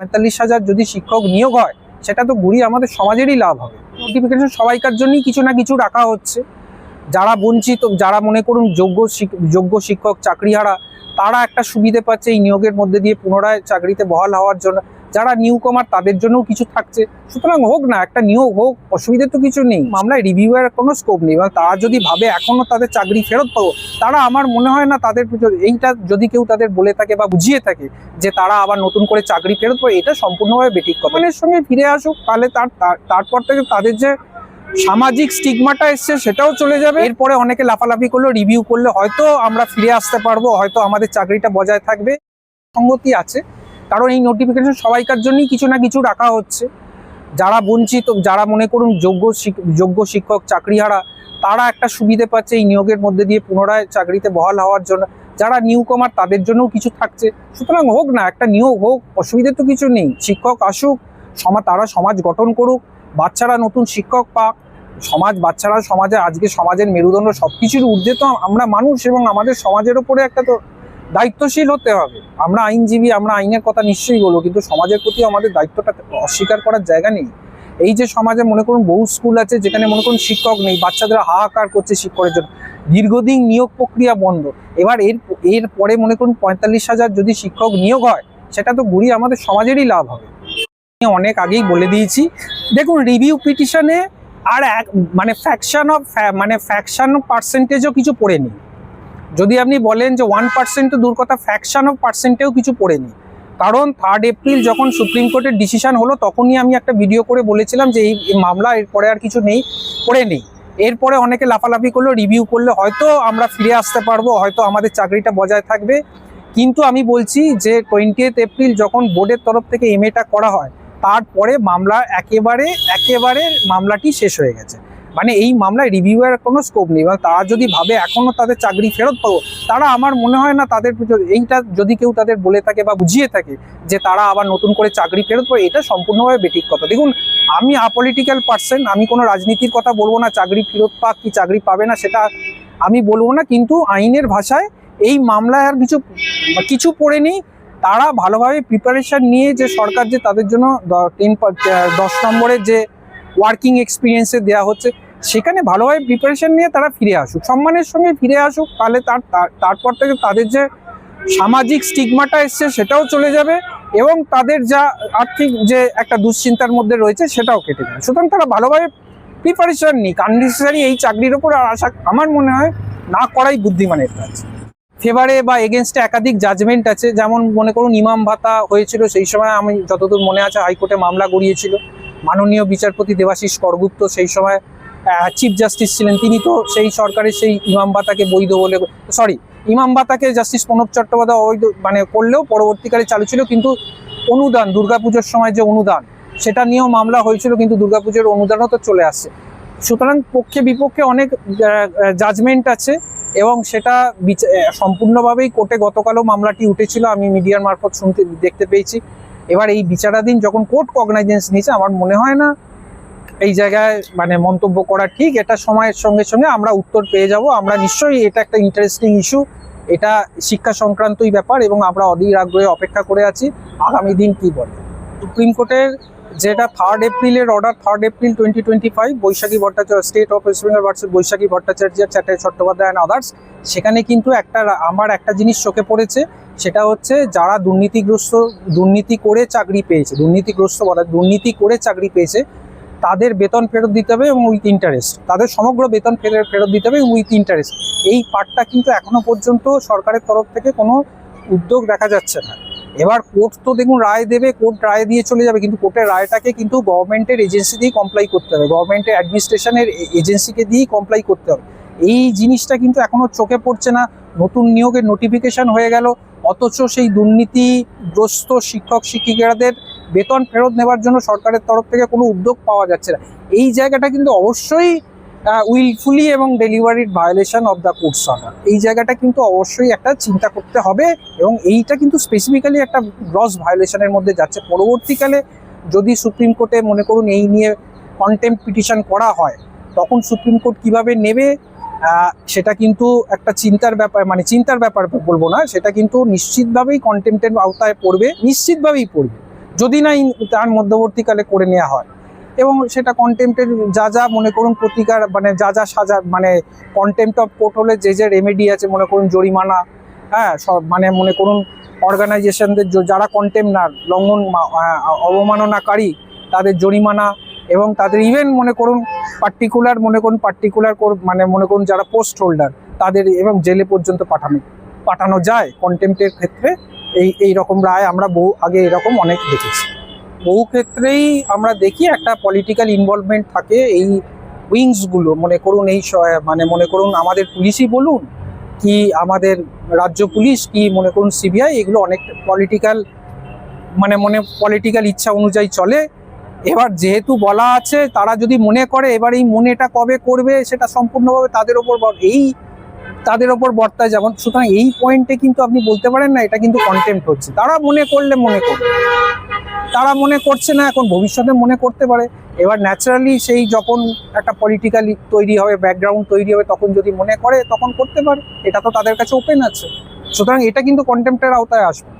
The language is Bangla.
পঁয়তাল্লিশ হাজার যদি শিক্ষক নিয়োগ হয়, সেটা তো ঘুরিয়ে আমাদের সমাজেরই লাভ হবে। নোটিফিকেশন সবাইকার জন্যই কিছু না কিছু রাখা হচ্ছে। যারা বঞ্চিত, যারা মনে করুন যোগ্য যোগ্য শিক্ষক, চাকরিহারা, তারা একটা সুবিধে পাচ্ছে এই নিয়োগের মধ্যে দিয়ে পুনরায় চাকরিতে বহাল হওয়ার জন্য। যারা নিউ কমার তাদের জন্যও কিছু থাকছে। সুতরাং হোক না, একটা নিয়োগ হোক, অসুবিধে তো কিছু নেই। মামলায় রিভিউ এর কোনো স্কোপ নেই। এবং তারা যদি ভাবে এখনও তাদের চাকরি ফেরত পাবো, তারা আমার মনে হয় না তাদের এইটা যদি কেউ তাদের বলে থাকে বা বুঝিয়ে থাকে যে তারা আবার নতুন করে চাকরি ফেরত পাবে, এটা সম্পূর্ণভাবে বেঠিক কথা। এর সঙ্গে ফিরে আসুক, তাহলে তার- তারপর থেকে তাদের যে সামাজিক স্টিগমাটা এসছে সেটাও চলে যাবে। এরপরে অনেকে লাফালাফি করল রিভিউ করলে হয়তো আমরা ফিরে আসতে পারব, হয়তো আমাদের চাকরিটা বজায় থাকবে। সঙ্গতি আছে। কারণ এই নোটিফিকেশন সবাইকার জন্যই কিছু না কিছু রাখা হচ্ছে। যারা বঞ্চিত, যারা মনে করুন যোগ্য যোগ্য শিক্ষক, চাকরিহারা, তারা একটা সুবিধে পাচ্ছে এই নিয়োগের মধ্যে দিয়ে পুনরায় চাকরিতে বহাল হওয়ার জন্য। যারা নিউ কমার তাদের জন্যও কিছু থাকছে। সুতরাং হোক না, একটা নিয়োগ হোক, অসুবিধে তো কিছু নেই। শিক্ষক আসুক, সমা, তারা সমাজ গঠন করুক, বাচ্চারা নতুন শিক্ষক পাক, সমাজ, বাচ্চারা সমাজে, আজকে সমাজের মেরুদণ্ড সব কিছুর ঊর্ধ্বে। তো আমরা মানুষ এবং আমাদের সমাজের ওপরে একটা তো দায়িত্বশীল হতে হবে। আমরা আইনজীবী, আমরা আইনের কথা নিশ্চয়ই বলব, কিন্তু সমাজের প্রতি আমাদের দায়িত্বটা অস্বীকার করার জায়গা নেই। এই যে সমাজে মনে করুন বহু স্কুল আছে, যেখানে মনে করুন শিক্ষক নেই, বাচ্চাদের হাহাকার করছে শিক্ষকের জন্য। দীর্ঘদিন নিয়োগ প্রক্রিয়া বন্ধ। এবার এর এর পরে মনে করুন পঁয়তাল্লিশ হাজার যদি শিক্ষক নিয়োগ হয়, সেটা তো ঘুরিয়ে আমাদের সমাজেরই লাভ হবে। আমি অনেক আগেই বলে দিয়েছি। দেখুন রিভিউ পিটিশনে আর এক মানে ফ্যাকশন অফ মানে ফ্যাকশন পার্সেন্টেজও কিছু পড়েনি। যদি আপনি বলেন যে ওয়ান পার্সেন্ট দূর কথা ফ্যাকশন অফ পার্সেন্টেও কিছু পড়েনি কারণ থার্ড এপ্রিল যখন সুপ্রিম কোর্টের ডিসিশন হলো, তখনই আমি একটা ভিডিও করে বলেছিলাম যে এই মামলা এরপরে আর কিছু নেই, পড়ে নেই। এরপরে অনেকে লাফালাফি করল রিভিউ করলে, হয়তো আমরা ফিরে আসতে পারব, হয়তো আমাদের চাকরিটা বজায় থাকবে। কিন্তু আমি বলছি যে টোয়েন্টিয়েথ এপ্রিল যখন বোর্ডের তরফ থেকে এমএটা করা হয়, তারপরে মামলা একেবারে একেবারে মামলাটি শেষ হয়ে গেছে। মানে এই মামলায় রিভিউয়ের কোনো স্কোপ নেই। এবং তারা যদি ভাবে এখনও তাদের চাকরি ফেরত পাবো, তারা আমার মনে হয় না তাদের এইটা যদি কেউ তাদের বলে থাকে বা বুঝিয়ে থাকে যে তারা আবার নতুন করে চাকরি ফেরত পাবে, এটা সম্পূর্ণভাবে বেঠিক কথা। দেখুন, আমি আপলিটিক্যাল পার্সন আমি কোনো রাজনীতির কথা বলব না, চাকরি ফেরত পাক কি চাকরি পাবে না সেটা আমি বলব না, কিন্তু আইনের ভাষায় এই মামলায় আর কিছু কিছু পড়ে নেই। তারা ভালোভাবে প্রিপারেশন নিয়ে যে সরকার যে তাদের জন্য টেন দশ নম্বরের যে ওয়ার্কিং এক্সপিরিয়েন্সে দেওয়া হচ্ছে সেখানে ভালোভাবে প্রিপারেশন নিয়ে তারা ফিরে আসুক, সম্মানের সঙ্গে ফিরে আসুক, তাহলে তার, তার- তারপর থেকে তাদের যে সামাজিক স্টিগমাটা এসছে সেটাও চলে যাবে এবং তাদের যা আর্থিক যে একটা দুশ্চিন্তার মধ্যে রয়েছে সেটাও কেটে যাবে। সুতরাং তারা ভালোভাবে প্রিপারেশন নিক। আননেসেসারি এই চাকরির ওপর আর আশা আমার মনে হয় না করাই বুদ্ধিমানের কাজ। ফেভারে বা এগেনস্টে একাধিক জাজমেন্ট আছে। যেমন মনে করুন ইমাম ভাতা হয়েছিল, সেই সময় আমি যতদূর মনে আছে হাইকোর্টে মামলা গড়িয়েছিল। মাননীয় বিচারপতি দেবাশিস করগুপ্ত সেই সময় চিফ জাস্টিস ছিলেন তিনি তো সেই সরকারের সেই ইমাম ভাতাকে বৈধ বলে সরি ইমাম ভাতাকে জাস্টিস প্রণব চট্টোপাধ্যায় অবৈধ মানে করলেও পরবর্তীকালে চালু ছিল, কিন্তু অনুদান, দুর্গাপুজোর সময় যে অনুদান, সেটা নিয়েও মামলা হয়েছিল, কিন্তু দুর্গাপুজোর অনুদানও তো চলে আসছে। সুতরাং পক্ষে বিপক্ষে অনেক জাজমেন্ট আছে, এবং সেটা সম্পূর্ণভাবেই কোর্টে গতকালও মামলাটি উঠেছিল, আমি মিডিয়ার মারফত শুনতে, দেখতে পেয়েছি। এবার এই বিচারাধীন যখন কোর্ট কগনাইজেন্স নিয়েছে, আমার মনে হয় না এই জায়গায় মানে মন্তব্য করা ঠিক, এটা সময়ের সঙ্গে সঙ্গে আমরা উত্তর পেয়ে যাব। আমরা নিশ্চয়ই এটা একটা ইন্টারেস্টিং ইস্যু এটা শিক্ষা সংক্রান্তই ব্যাপার এবং আমরা অধীর আগ্রহে অপেক্ষা করে আছি, আগামী দিন কি বলে। সুপ্রিম কোর্টের যেটা থার্ড এপ্রিলের order third April twenty twenty five Baishakhi Bhattacharya state of West Bengal versus Baishakhi Bhattacharya Chatterjee Chattopadhyay and others সেখানে কিন্তু একটা আমার একটা জিনিস চোখে পড়েছে, সেটা হচ্ছে যারা দুর্নীতিগ্রস্ত, দুর্নীতি করে চাকরি পেয়েছে, দুর্নীতিগ্রস্ত বলা দুর্নীতি করে চাকরি পেয়েছে তাদের বেতন ফেরত দিতে হবে এবং উইথ ইন্টারেস্ট তাদের সমগ্র বেতন ফেরত দিতে হবে উইথ ইন্টারেস্ট এই পার্টটা কিন্তু এখনও পর্যন্ত সরকারের তরফ থেকে কোনো উদ্যোগ দেখা যাচ্ছে না। এবার কোর্ট তো দেখুন রায় দেবে কোর্ট রায় দিয়ে চলে যাবে, কিন্তু কোর্টের রায়টাকে কিন্তু গভর্নমেন্টের এজেন্সি দিয়েই কমপ্লাই করতে হবে। গভর্নমেন্টের অ্যাডমিনিস্ট্রেশনের এজেন্সিকে দিয়েই কমপ্লাই করতে হবে। এই জিনিসটা কিন্তু এখনও চোখে পড়ছে না। নতুন নিয়োগের নোটিফিকেশন হয়ে গেল। অথচ সেই দুর্নীতিগ্রস্ত শিক্ষক শিক্ষিকাদের বেতন ফেরত নেওয়ার জন্য সরকারের তরফ থেকে কোনো উদ্যোগ পাওয়া যাচ্ছে না। এই জায়গাটা কিন্তু অবশ্যই উইলফুলি এবং ডেলিভারির violation of the court's order এই জায়গাটা কিন্তু অবশ্যই একটা চিন্তা করতে হবে এবং এইটা কিন্তু স্পেসিফিক্যালি একটা গ্রস ভায়োলেশনের মধ্যে যাচ্ছে। পরবর্তীকালে যদি সুপ্রিম কোর্টে মনে করুন এই নিয়ে কন্টেম্প পিটিশন করা হয়, তখন সুপ্রিম কোর্ট কীভাবে নেবে? সেটা কিন্তু একটা চিন্তার ব্যাপার মানে চিন্তার ব্যাপার বলব না, সেটা কিন্তু নিশ্চিতভাবেই কন্টেম্পটের আওতায় পড়বে, নিশ্চিতভাবেই পড়বে। যদি না তার মধ্যবর্তীকালে করে নেওয়া হয়। এবং সেটা কন্টেম্পটের যা যা মনে করুন প্রতিকার মানে যা যা সাজা মানে কন্টেম্পট অফ কোর্ট হলে যে যে রেমেডি আছে, মনে করুন জরিমানা হ্যাঁ সব মানে মনে করুন অর্গানাইজেশনদের যারা কন্টেম্পনার লঙ্ঘন অবমাননাকারী, তাদের জরিমানা এবং তাদের ইভেন মনে করুন পার্টিকুলার মনে করুন পার্টিকুলার মানে মনে করুন যারা পোস্ট হোল্ডার তাদের এবং জেলে পর্যন্ত পাঠানো পাঠানো যায় কন্টেম্পটের ক্ষেত্রে। এই এই রকম রায় আমরা বহু আগে এরকম অনেক দেখেছি। বহু ক্ষেত্রেই আমরা দেখি একটা পলিটিক্যাল ইনভলভমেন্ট থাকে এই উইংসগুলো মনে করুন এই মানে মনে করুন আমাদের পুলিশই বলুন কি আমাদের রাজ্য পুলিশ কি মনে করুন সিবিআই এগুলো অনেক পলিটিক্যাল মানে মনে পলিটিক্যাল ইচ্ছা অনুযায়ী চলে। এবার যেহেতু বলা আছে, তারা যদি মনে করে, এবার এই মনেটা কবে করবে সেটা সম্পূর্ণভাবে তাদের ওপর এই তাদের ওপর বর্তায় যেমন, সুতরাং এই পয়েন্টে কিন্তু আপনি বলতে পারেন না, এটা কিন্তু কন্টেম্প হচ্ছে। তারা মনে করলে মনে করবে। তারা মনে করছে না, এখন ভবিষ্যতে মনে করতে পারে। এবার ন্যাচারালি সেই যখন একটা পলিটিক্যালি তৈরি হবে ব্যাকগ্রাউন্ড তৈরি হবে, তখন যদি মনে করে, তখন করতে পারে। এটা তো তাদের কাছে ওপেন আছে। সুতরাং এটা কিন্তু কন্টেম্পের আওতায় আসবে।